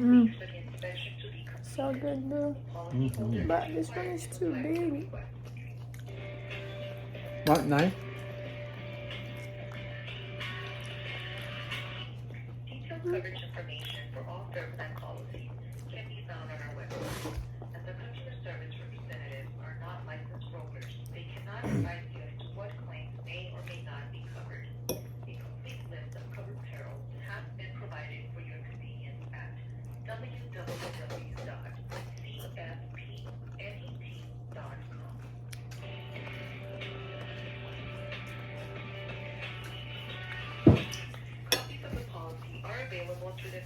Mm. So good though. Mhm. But this one is too big. What, nice? Detailed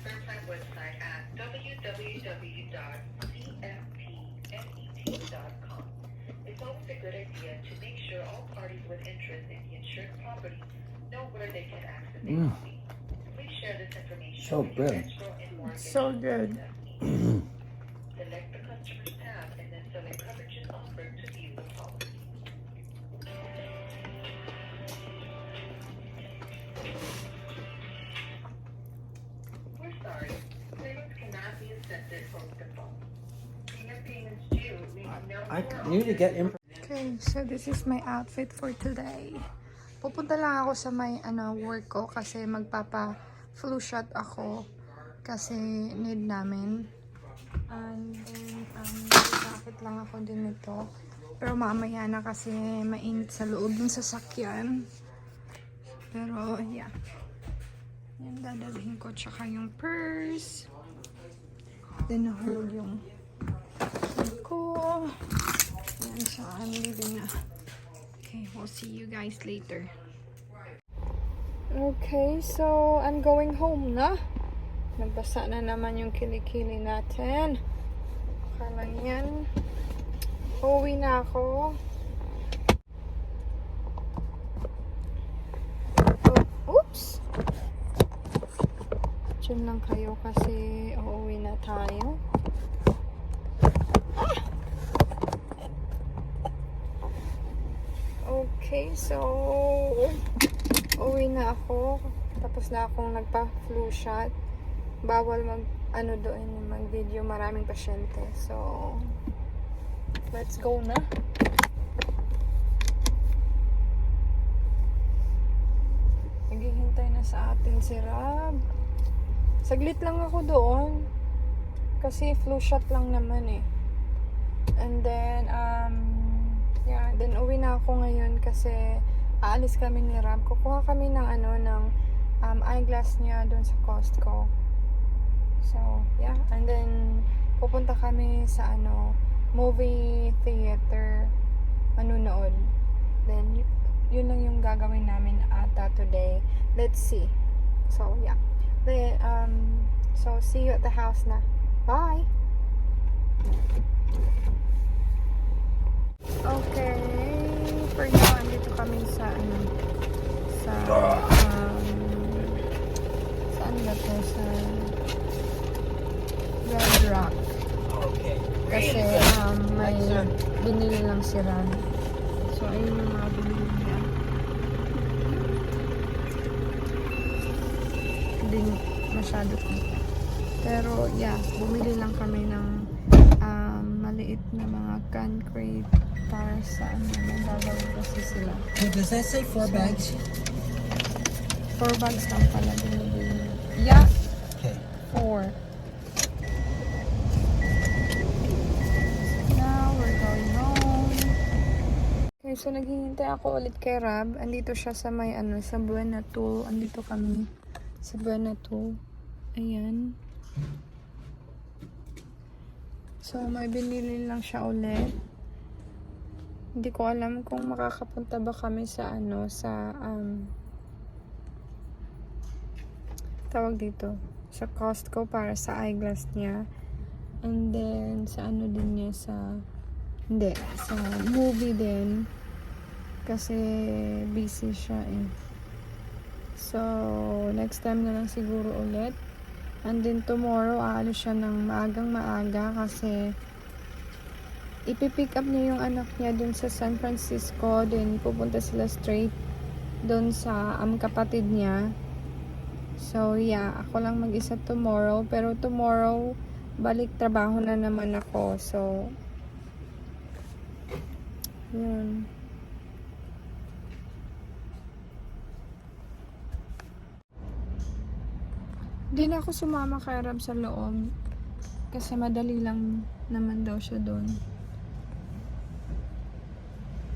available through website at www.cfpnet.com. It's always a good idea to make sure all parties with interest in the insured property know where they can access a Mm. Please share this information So with your good. escrow and mortgage So good. representative. Select the customer's tab and then select coverages offered to view the policy. I need to get. Okay, so this is my outfit for today. Pupunta lang ako sa may ano, work ko kasi magpapa flu shot ako kasi need namin. And then, um, jacket lang ako din nito. Pero mamaya na kasi mainit sa loob ng sasakyan. Pero, yeah. Yan, dadalhin ko. Tsaka yung purse. Then, nahulog yung ko. Yan, so I'm leaving na. Okay, we'll see you guys later. Okay, so I'm going home na. Nagbasa na naman yung kilikili natin. Okay lang yan. Uwi na ako. Oh, oops! Diyan lang kayo kasi uuwi na tayo. Okay, so uwi na ako. Tapos na akong nagpa-flu shot. Bawal mag ano doon mag-video maraming pasyente. So let's go na. Naghihintay na sa atin si Rab. Saglit lang ako doon. Kasi flu shot lang naman eh. And then, um, yeah, then uwi na ako ngayon kasi aalis kami ni Ram. Kukuha kami ng ano, ng um, eyeglass niya doon sa Costco. So, yeah. And then, pupunta kami sa ano, movie theater manunood. Then, yun lang yung gagawin namin ata today. Let's see. So, yeah. Um, so, see you at the house na. Bye! Okay. For now, andito kami sa ano, sa, um, saan ba to? Sa Red Rock. Kasi, um, may binili lang si Ran. So, ayun yung mga binili niya. Hindi masyado kita. Pero, yeah, bumili lang kami ng um, maliit na mga concrete para sa ano, nagagawin kasi sila. Does that say four bags? Four bags lang pala binibili. Yeah, Okay. four. Now, we're going home. Okay, so naghihintay ako ulit kay Rab. Andito siya sa may ano, sa Buena Tool. Andito kami sa Buena Tool. Ayan. So, may binili lang siya ulit. Hindi ko alam kung makakapunta ba kami sa ano, sa um, tawag dito, sa Costco para sa eyeglass niya. And then, sa ano din niya, sa, hindi, sa movie din. Kasi, busy siya eh. So, next time na lang siguro ulit. And then, tomorrow, aalis siya ng maagang maaga kasi ipipick up niya yung anak niya dun sa San Francisco. Then, pupunta sila straight dun sa um, kapatid niya. So, yeah, ako lang mag-isa tomorrow. Pero tomorrow, balik trabaho na naman ako. So, yun. Di na ako sumama kay Rab sa loob. Kasi madali lang naman daw siya doon.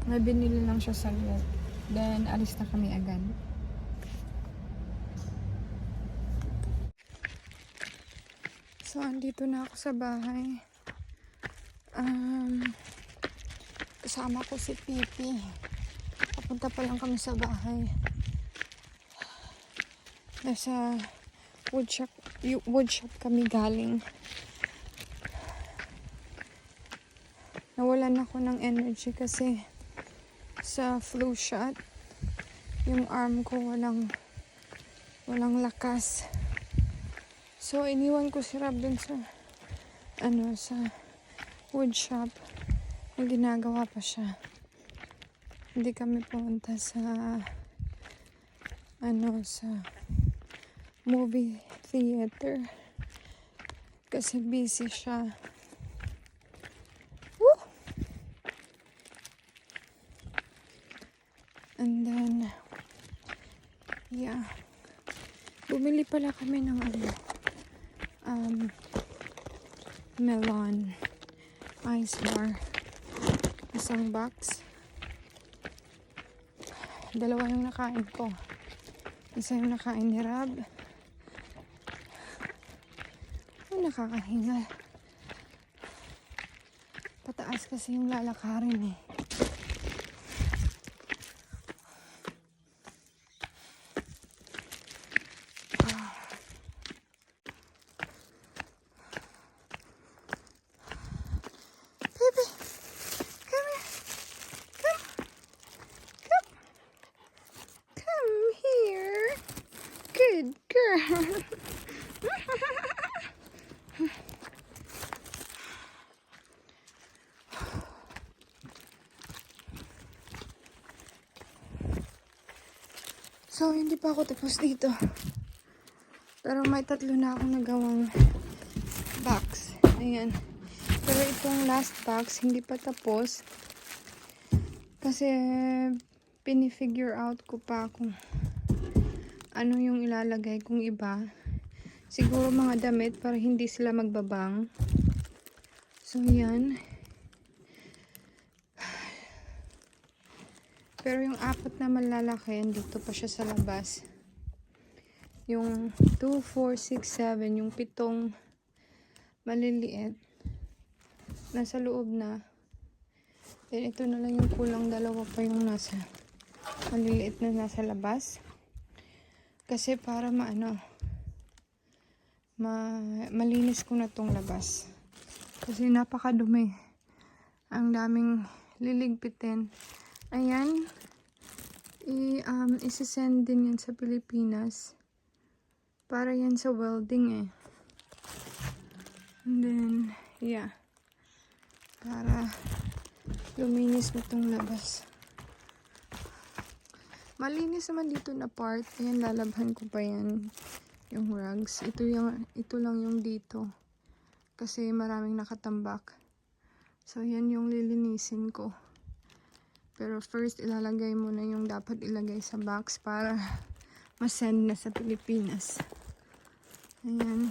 May binili lang siya sa loob. Then, alis na kami agad. So, andito na ako sa bahay. Um, kasama ko si Pipi. Papunta pa lang kami sa bahay. Nasa woodshop, woodshop kami galing. Nawalan ako ng energy kasi sa flu shot, yung arm ko walang walang lakas. So, iniwan ko si Rab dun sa, ano, sa wood shop. May ginagawa pa siya. Hindi kami pumunta sa, ano, sa movie theater. Kasi busy siya. Woo! And then, yeah. Bumili pala kami ng ano, um, melon ice bar. Isang box. Dalawa yung nakain ko. Isa yung nakain ni Rab. Ay, nakakahinga. Pataas kasi yung lalakarin eh. So, hindi pa ako tapos dito. Pero may tatlo na akong nagawang box. Ayan. Pero itong last box, hindi pa tapos. Kasi, pinifigure out ko pa kung ano yung ilalagay kung iba. Siguro mga damit para hindi sila magbabang. So, yan. Pero yung apat na malalaki, dito pa siya sa labas. Yung 2, 4, 6, 7, yung pitong maliliit, nasa loob na. Then ito na lang yung kulang dalawa pa yung nasa maliliit na nasa labas. Kasi para maano, ma malinis ko na tong labas. Kasi napakadumi. Ang daming liligpitin. Ayan. I, um, isisend din yan sa Pilipinas. Para yan sa welding eh. And then, yeah. Para luminis mo tong labas. Malinis naman dito na part. Ayan, lalabhan ko pa yan. Yung rugs. Ito, yung, ito lang yung dito. Kasi maraming nakatambak. So, yan yung lilinisin ko. Pero first, ilalagay mo na yung dapat ilagay sa box para masend na sa Pilipinas. Ayan.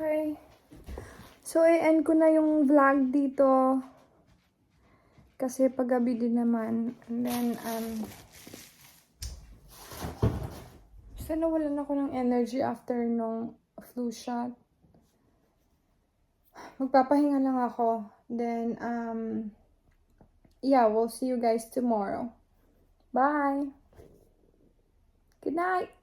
Okay. So, i-end ko na yung vlog dito. Kasi paggabi din naman. And then, um, basta nawalan ako ng energy after nung flu shot. Magpapahinga lang ako. Then, um, yeah, we'll see you guys tomorrow. Bye! Good night!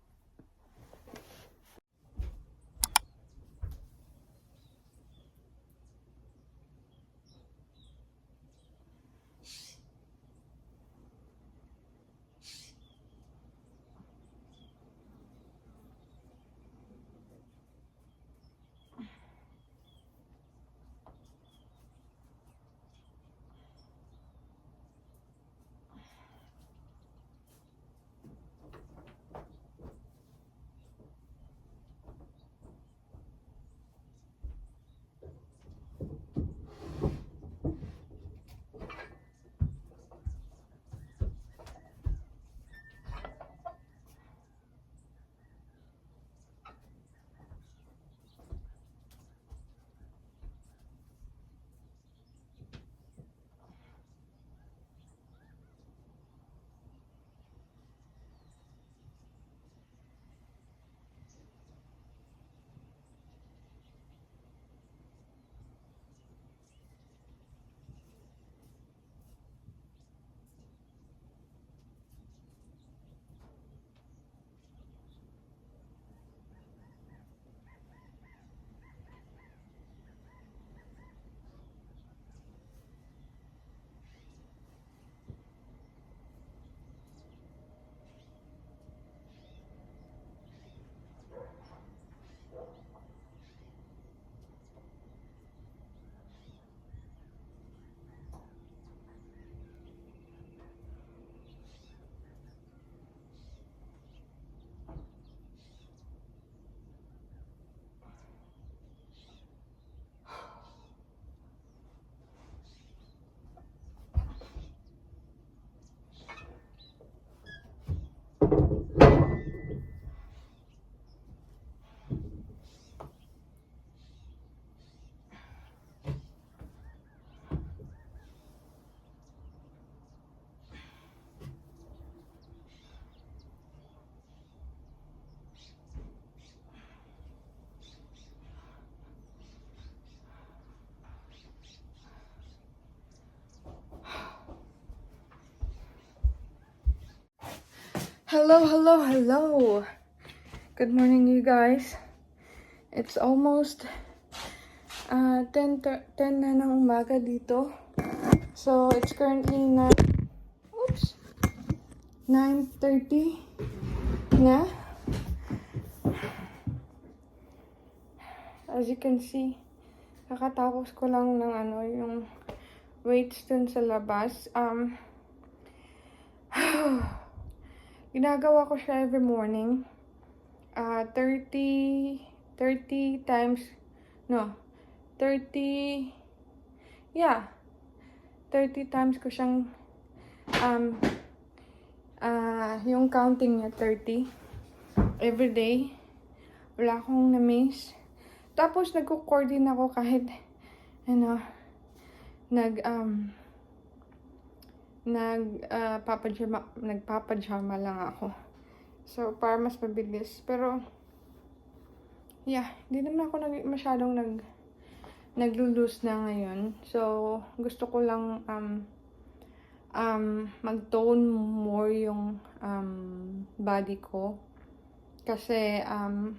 Hello, hello, hello. Good morning, you guys. It's almost uh, 10, ter- 10 na ng umaga dito. So, it's currently na... Oops. 9.30 na. As you can see, kakatapos ko lang ng ano, yung weights dun sa labas. Um, ginagawa ko siya every morning. Ah, 30, 30 times, no, 30, yeah, 30 times ko siyang, um, ah, yung counting niya, 30, every day. Wala akong na-miss. Tapos, nagko-core din ako kahit, ano, nag, um, nag, uh, papajama, nagpapajama lang ako. So, para mas mabilis. Pero, yeah, hindi naman ako nag, masyadong nag, naglo-lose na ngayon. So, gusto ko lang, um, um, mag-tone more yung, um, body ko. Kasi, um,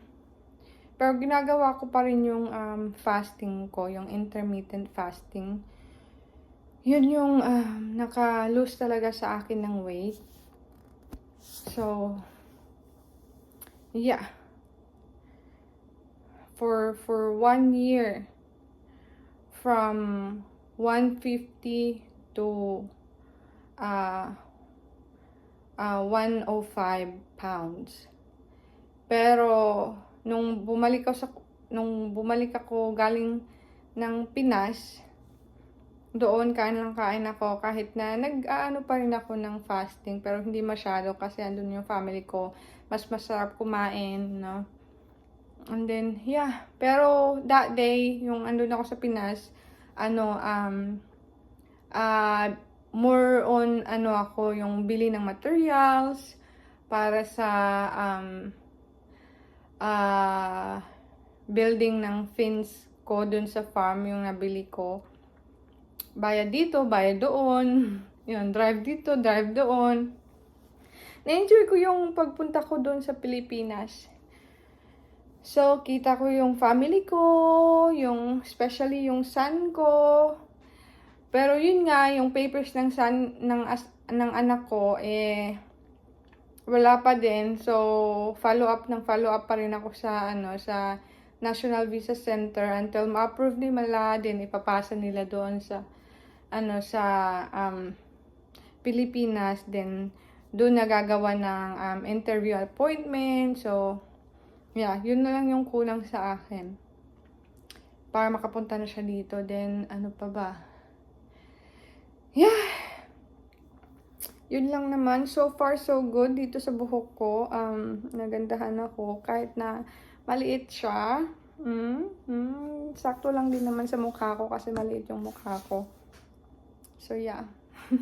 pero ginagawa ko pa rin yung, um, fasting ko, yung intermittent fasting. Yun yung, um, naka-lose talaga sa akin ng weight. So, yeah. For, for one year, from 150 to uh, uh, 105 pounds. Pero, nung bumalik ako sa, nung bumalik ako galing ng Pinas, doon kain lang kain ako kahit na nag-aano pa rin ako ng fasting pero hindi masyado kasi andun yung family ko. Mas masarap kumain no? And then yeah. Pero that day yung andun ako sa Pinas ano um uh, more on ano ako yung bili ng materials para sa um uh, building ng fins ko dun sa farm yung nabili ko bayad dito, bayad doon. Yun, drive dito, drive doon. Na-enjoy ko yung pagpunta ko doon sa Pilipinas. So, kita ko yung family ko, yung, especially yung son ko. Pero yun nga, yung papers ng son, ng, as, ng anak ko, eh, wala pa din. So, follow up ng follow up pa rin ako sa, ano, sa National Visa Center until ma-approve nila din, ipapasa nila doon sa, ano sa um, Pilipinas then doon nagagawa ng um, interview appointment. So yeah yun na lang yung kulang sa akin. Para makapunta na siya dito. Then ano pa ba? Yeah. Yun lang naman. So far so good dito sa buhok ko. Um nagandahan ako. Kahit na maliit siya. Mm, mm, sakto lang din naman sa mukha ko kasi maliit yung mukha ko So, yeah.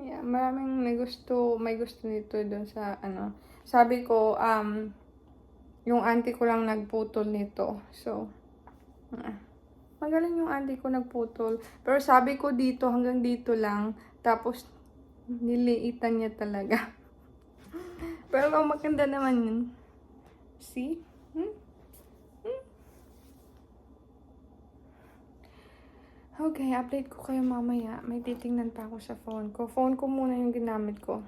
yeah, maraming may gusto, may gusto nito doon sa, ano, sabi ko, um, yung auntie ko lang nagputol nito. So, magaling yung auntie ko nagputol. Pero sabi ko dito, hanggang dito lang. Tapos, niliitan niya talaga. Pero maganda naman yun. See? Okay, update ko kayo mamaya. May titingnan pa ako sa phone ko. Phone ko muna yung ginamit ko.